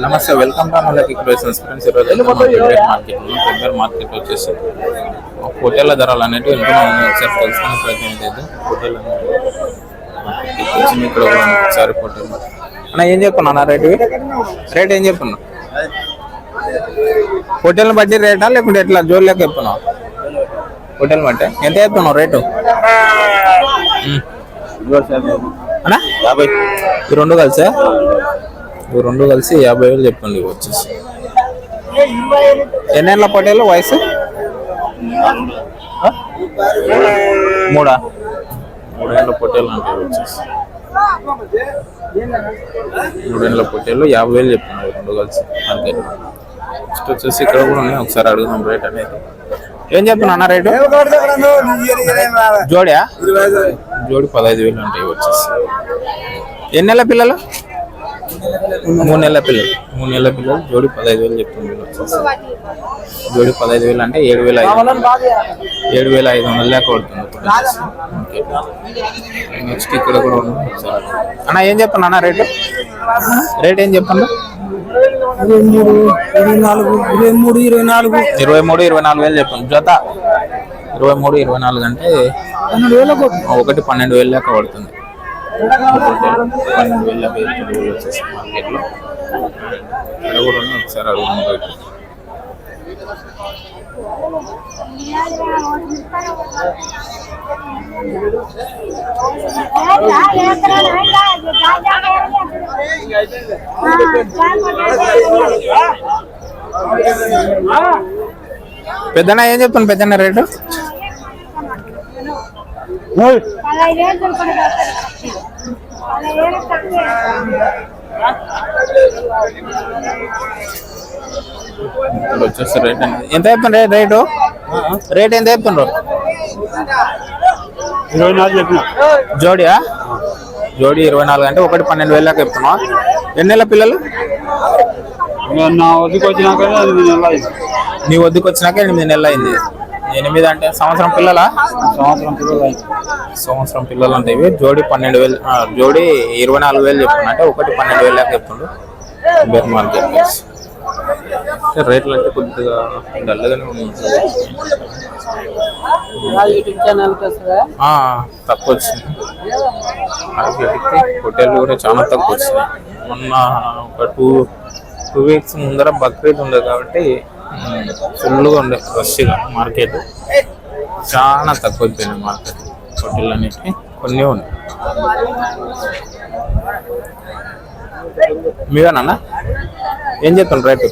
నమస్తే welcome to మనకి creations friends ఈరోజు అయితే మనం మార్కెట్ పెబ్బేర్ మార్కెట్ వచ్చేసి హోటళ్ళ ధరలు అనేవి ఉన్నాయి ఒకసారి తెలుసుకునే ప్రయత్నం చేద్దాం. హోటల్ వచ్చింది ఇక్కడ. ఒకసారి హోటల్ అన్న ఏం చెప్పున్నా రేటు? రేట్ ఏం చెప్పున్నా హోటల్ని బట్టి రేటా లేకుంటే ఎట్లా? జోలు లెక్క చెప్పున్నావు హోటల్ బట్టి. ఎంత చెప్తున్నావు రేటు. అన్నా యాభై ఈ రెండు కలిసా? రెండు కలిసి యాభై వేలు చెప్పండి ఇవి వచ్చేసి. ఎన్నేళ్ళ పటేలు వయసు? ఆ? మూడా? మూడేళ్ళ పొట్టేలు అంటే వచ్చేసి. మూడేళ్ళ పొట్టేలు యాభై వేలు చెప్పండి ఇవి రెండు కలిసి. మార్కెట్ నెక్స్ట్ వచ్చేసి ఇక్కడ కూడా ఉన్నాయి. ఒకసారి అడుగుదాం రేట్ అనేది. ఏం చెప్తున్నా అన్న రేటు? జోడియా? జోడి పదహైదు వేలు ఉంటాయి ఇవి వచ్చేసి. ఎన్ని నెలల పిల్లలు? మూడు నెలల పిల్లలు. మూడు నెలల పిల్లలు జోడి పదహైదు వేలు చెప్తుంది జోడి పదహైదు వేలు అంటే ఏడు వేల ఐదు ఏడు వేల ఐదు వందల దాకా పడుతుంది. నెక్స్ట్ ఇక్కడ కూడా ఉంది. అన్న ఏం చెప్పండి అన్న రేటు? రేట్ ఏం చెప్పండి? ఇరవై మూడు ఇరవై నాలుగు ఇరవై మూడు ఇరవై నాలుగు ఇరవై మూడు ఇరవై నాలుగు వేలు చెప్పండి. జత. ఇరవై మూడు ఇరవై నాలుగు అంటే ఒకటి పన్నెండు వేలు దాకా పడుతుంది. పన్నెండు వేల యాభై ఐదు వేలు వచ్చేసి మార్కెట్లో ఇక్కడ కూడా ఉంది ఒకసారి అడుగుదాం రేటు? పెద్దన ఏం చెప్తాను పెద్దన్న రేటు పదహైదేళ్ళు దొరకదు పదహైదేళ్ళు తక్కువ ఇక్కడ వచ్చేసి రేట్ ఎంత? చెప్తాను రేట్ రేటు రేట్ ఎంత చెప్తుండ్రు? ఇరవై నాలుగు చెప్పిన. జోడియా జోడి ఇరవై నాలుగు అంటే ఒకటి పన్నెండు వేలు దాకా చెప్తున్నావా? ఎన్ని నెలల పిల్లలు? నా వద్దకు వచ్చినాక ఎనిమిది నెలలు అయింది. నీ వద్దకు వచ్చినాక ఎనిమిది నెలలు అయింది. ఎనిమిది అంటే సంవత్సరం పిల్లలా? సంవత్సరం పిల్లలు సంవత్సరం పిల్లలు అంటే ఇవి? జోడి పన్నెండు వేలు జోడి ఇరవై నాలుగు వేలు చెప్తున్నా అంటే ఒకటి పన్నెండు వేలు దాకా చెప్తుండు. బేర్ మార్కెట్ రేట్లు అంటే కొద్దిగా డల్గానే ఉన్నాయి. తక్కువ వచ్చింది హోటల్ కూడా చాలా తక్కువ వచ్చినాయి మొన్న ఒక టూ టూ వీక్స్ ముందర బక్రీద్ ఉండే కాబట్టి ఫుల్గా ఉండే రష్గా మార్కెట్. చాలా తక్కువ అయిపోయింది మార్కెట్. హోటల్ అనేవి కొన్ని ఉన్నాయి. మీవేనన్నా ఏం చెప్తాను రేటు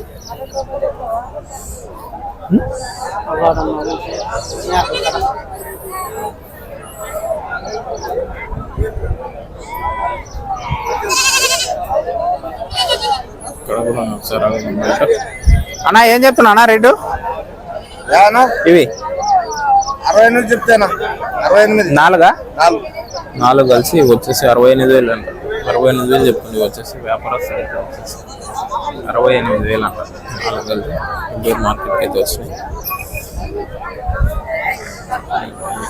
ఇక్కడ కూడా ఒకసారి అన్న ఏం చెప్తున్నా అన్న రేటు? ఇవి. అరవై ఎనిమిది చెప్తాను అరవై ఎనిమిది. నాలుగా? నాలుగు. నాలుగు కలిసి వచ్చేసి అరవై ఎనిమిది వేలు అంట. అరవై ఎనిమిది వేలు చెప్తుంది వచ్చేసి వ్యాపారస్తులు వచ్చేసి అరవై ఎనిమిది వేలు అంట. నాలుగు కలిసి ఇండోర్ మార్కెట్కి అయితే వచ్చినాయి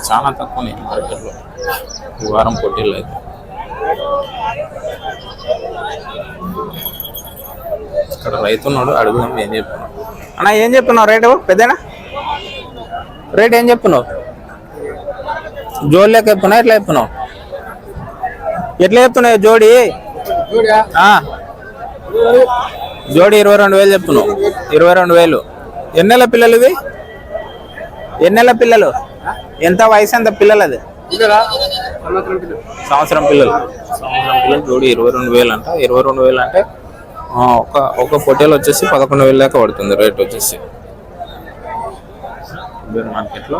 చాలా తక్కువ మార్కెట్లో. ఈ వారం పోటీలు అయితే. ఇక్కడ రైతు ఉన్నాడు అడుగుదాం ఏం చెప్తున్నావు అన్న ఏం చెప్తున్నావు? రేటు పెద్దనా రేట్ ఏం చెప్తున్నావు? జోడి లెక్క చెప్తున్నావు? ఎట్లా చెప్తున్నావు? ఎట్లా చెప్తున్నావు జోడి? ఆ. జోడి ఇరవై రెండు వేలు చెప్తున్నావు. ఇరవై రెండు వేలు. ఎన్ని నెలల పిల్లలు ఇవి ఎన్ని నెలల పిల్లలు? ఎంత వయసు ఎంత పిల్లలు. అది సంవత్సరం పిల్లలు. సంవత్సరం పిల్లలు జోడి ఇరవై రెండు వేలు అంట. ఇరవై రెండు వేలు అంటే ఒక ఒక పొట్టేలు వచ్చేసి పదకొండు వేలు దాకా పడుతుంది రేట్ వచ్చేసి. మార్కెట్లో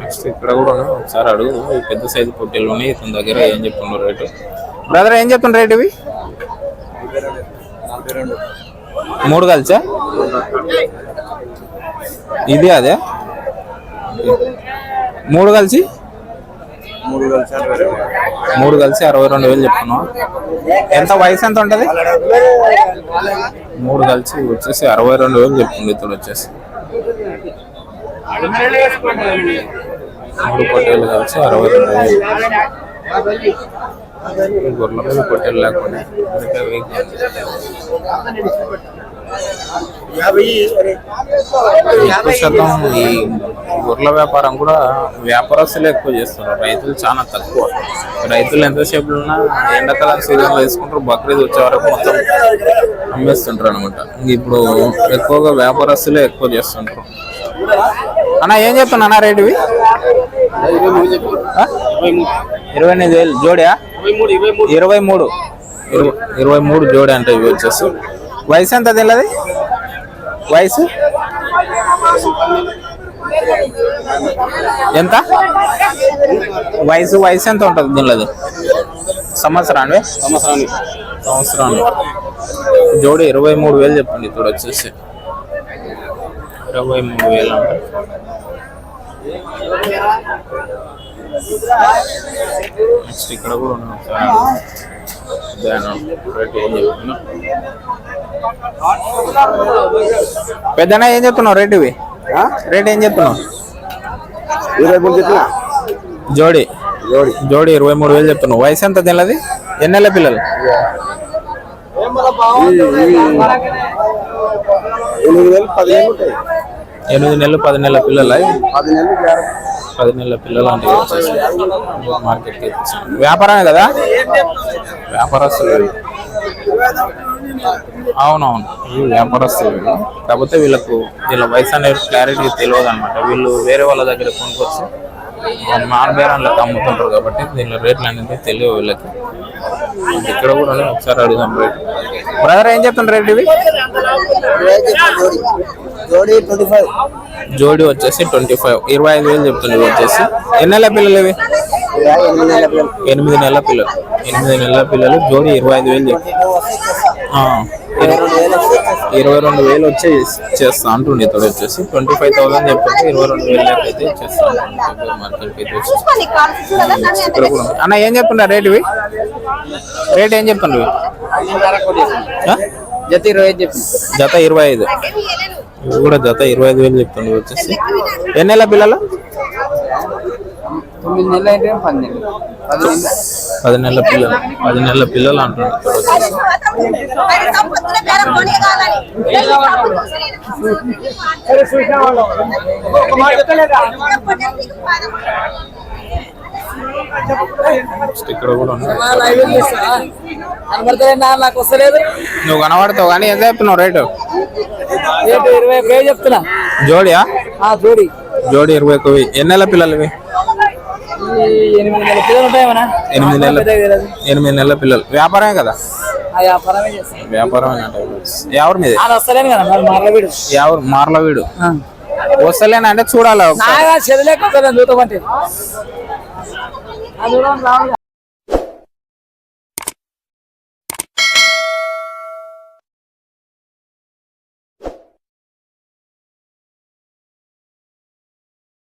నెక్స్ట్ ఇక్కడ కూడా. ఒకసారి అడుగు. పెద్ద సైజు పొట్టేలు ఉన్నాయి ఇతని దగ్గర ఏం చెప్తున్నారు రేటు? బ్రదర్ ఏం చెప్తున్నారు రేట్ ఇవి? మూడు కలిసా? ఇది అదే? మూడు కలిసి? మూడు కలిసి అరవై రెండు. మూడు కలిసి అరవై రెండు వేలు చెప్తున్నాం ఎంత వయసు ఎంత ఉంటుంది? మూడు కలిసి వచ్చేసి అరవై రెండు వేలు చెప్తుంది ఇతడు వచ్చేసి. మూడు పొట్టేలు కలిసి అరవై రెండు వేలు గొర్రెల మీద పొట్టేలు లేకుండా. ఎక్కువ శాతం ఈ గొర్రెల వ్యాపారం కూడా వ్యాపారస్తులే ఎక్కువ చేస్తున్నారు. రైతులు చాలా తక్కువ. రైతులు ఎంతసేపు ఉన్నా ఎండాకాలం సీజన్లో వేసుకుంటారు బక్రీద్ వచ్చే వరకు మొత్తం అమ్మేస్తుంటారు అనమాట ఇప్పుడు ఎక్కువగా వ్యాపారస్తులే ఎక్కువ చేస్తుంటారు. అన్న ఏం చెప్తున్నా అన్న రేటు? ఇరవై ఎనిమిది వేలు జోడియా? ఇరవై మూడు. ఇరవై ఇరవై మూడు జోడి అంటే ఇవి వచ్చేసి వయసు ఎంత తెలియదు వయసు? ఎంత? వయసు వయసు ఎంత ఉంటుంది దీనిలో సంవత్సరాన్ని సంవత్సరానికి. సంవత్సరాన్ని జోడి ఇరవై మూడు వేలు చెప్పండి ఇప్పుడు వచ్చేసి. ఇరవై మూడు వేలు అంటే? నెక్స్ట్ ఇక్కడ కూడా ఉన్నాం పెద్దనా ఏం చెప్తున్నావు రేట్ ఇవి రేట్ ఏం చెప్తున్నావు? ఇరవై మూడు చెప్పిన? జోడి. జోడి. జోడి ఇరవై మూడు వేలు చెప్తున్నావు. వయసు ఎంత తినది ఎన్ని నెలల పిల్లలు ఎనిమిది నెలలు పది నెలల పిల్లల? పది నెలలు పది నెలల పిల్లలు అంటే వచ్చేసి మార్కెట్కి వ్యాపారమే కదా వ్యాపారస్తులు వీళ్ళు. అవునవును వీళ్ళు వ్యాపారస్తులు వీళ్ళు. కాకపోతే వీళ్ళకు వీళ్ళ వయసు అనేది క్లారిటీ తెలియదు అనమాట వీళ్ళు వేరే వాళ్ళ దగ్గర కొనుక్కొచ్చి బేరాన్లకు అమ్ముతుంటారు కాబట్టి దీనిలో రేట్లు అనేది తెలియవు వీళ్ళకి ఇక్కడ కూడా. ఒకసారి అడుగుదాం రేట్ బ్రదర్ ఏం చెప్తున్నారు రేట్ ఇవి జోడి ట్వంటీ ఫైవ్ జోడి వచ్చేసి ట్వంటీ ఫైవ్. ఇరవై ఐదు వేలు చెప్తున్నారు ఇవి వచ్చేసి. ఎన్ని నెలల పిల్లలు ఇవి? ఎనిమిది నెలల పిల్లలు. ఎనిమిది నెలల పిల్లలు జోడి ఇరవై ఐదు వేలు ఇరవై రెండు వేలు వచ్చి చేస్తా అంటుండే ఇతడు వచ్చేసి. ట్వంటీ ఫైవ్ థౌసండ్ చెప్పేసి ఇరవై రెండు వేలు అయితే చేస్తా మార్కెట్కి అయితే వచ్చేసి. ఇక్కడ కూడా ఉంది. అన్న ఏం చెప్తున్నారు రేట్ ఇవి? రేట్ ఏం చెప్తున్నారు? జత ఇరవై ఐదు జత ఇరవై ఐదు. కూడా జత ఇరవై ఐదు వేలు చెప్తుండే వచ్చేసి. ఎన్ని నెలల పిల్లలు? పది నెలలు? పిల్లలు. పది నెలల పిల్లలు అంటున్నారు. ఇక్కడ కూడా నువ్వు కనబడతావు కానీ ఎంత చెప్తున్నావు రేటు? రేటు ఇరవై చెప్తున్నా. జోడియా? ఆ జోడి. జోడి ఇరవై ఒక వెయ్యి. ఎన్ని నెలల పిల్లలు ఇవి ఎనిమిది నెలల పిల్లలు ఉంటాయేమన్నా? ఎనిమిది నెలల ఎనిమిది నెలల పిల్లలు. వ్యాపారమే కదా? వ్యాపారమే చేస్తాను వ్యాపారమే అంటే ఎవరి మీద? ఆయన వస్తలేను కదా మరి ఎవరు? అంటే చూడాలి చెదలేకపోతే చూడమంటే